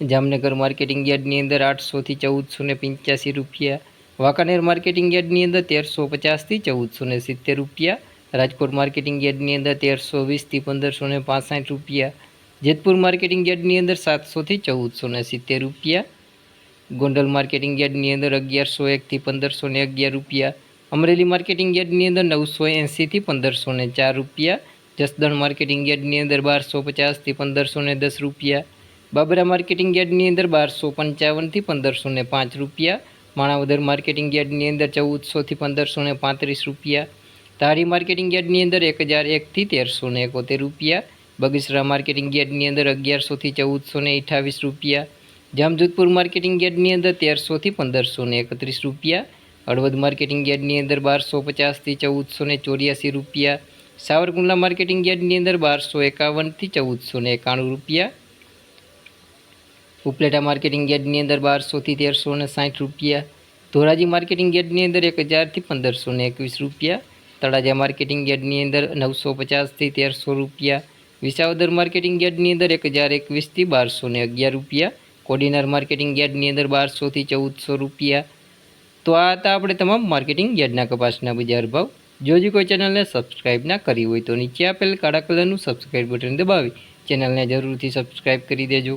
Jamnagar marketing યાર્ડની અંદર આઠસોથી ચૌદસો ને પંચ્યાસી રૂપિયા, વાંકાનેર માર્કેટિંગ યાર્ડની અંદર તેરસો પચાસથી ચૌદસો ને સિત્તેર રૂપિયા, રાજકોટ માર્કેટિંગ યાર્ડની અંદર તેરસો વીસથી પંદરસો ને પાસઠ રૂપિયા, જેતપુર માર્કેટિંગ યાર્ડની અંદર સાતસોથી ચૌદસો ને સિત્તેર રૂપિયા, ગોંડલ માર્કેટિંગ યાર્ડની અંદર અગિયારસો એકથી પંદરસો ને અગિયાર રૂપિયા, અમરેલી માર્કેટિંગ યાર્ડની અંદર નવસો એંસીથી પંદરસો ને ચાર રૂપિયા, જસદણ માર્કેટિંગ યાર્ડની અંદર બારસો પચાસથી પંદરસો ને દસ રૂપિયા બાબરા માર્કેટિંગ યાર્ડની અંદર બારસો પંચાવનથી પંદરસો ને પાંચ રૂપિયા. માણાવદર માર્કેટિંગ યાર્ડની અંદર ચૌદસોથી પંદરસો ને પાંત્રીસ રૂપિયા. ધારી માર્કેટિંગ યાર્ડની અંદર એક હજાર એકથી તેરસો ને એકોતેર રૂપિયા. બગસરા માર્કેટિંગ યાર્ડની અંદર અગિયારસોથી ચૌદસો ને અઠાવીસ રૂપિયા. જામજોધપુર માર્કેટિંગ યાર્ડની અંદર તેરસોથી પંદરસો ને એકત્રીસ રૂપિયા. હળવદ માર્કેટિંગ યાર્ડની અંદર બારસો પચાસથી ચૌદસો ને ચોર્યાસી રૂપિયા. સાવરકુંડલા માર્કેટિંગ યાર્ડની અંદર બારસો એકાવનથી ચૌદસો ને એકાણું રૂપિયા. ઉપલેટા માર્કેટિંગ યાર્ડની અંદર બારસોથી તેરસો ને સાઠ રૂપિયા. ધોરાજી માર્કેટિંગ યાર્ડની અંદર એક હજારથી પંદરસો ને એકવીસ રૂપિયા. તળાજા માર્કેટિંગ યાર્ડની અંદર નવસો પચાસથી તેરસો રૂપિયા. વિસાવદર માર્કેટિંગ યાર્ડની અંદર એક હજાર એકવીસથી બારસો ને અગિયાર રૂપિયા. કોડીનાર માર્કેટિંગ યાર્ડની અંદર બારસોથી ચૌદસો રૂપિયા. તો આ હતા આપણે તમામ માર્કેટિંગ યાર્ડના કપાસના બજાર ભાવ. જો હજી કોઈ ચેનલને સબસ્ક્રાઇબ ના કરી હોય તો નીચે આપેલ કાળા કલરનું સબસ્ક્રાઇબ બટન દબાવી. ચેનલને જરૂરથી સબસ્ક્રાઇબ કરી દેજો.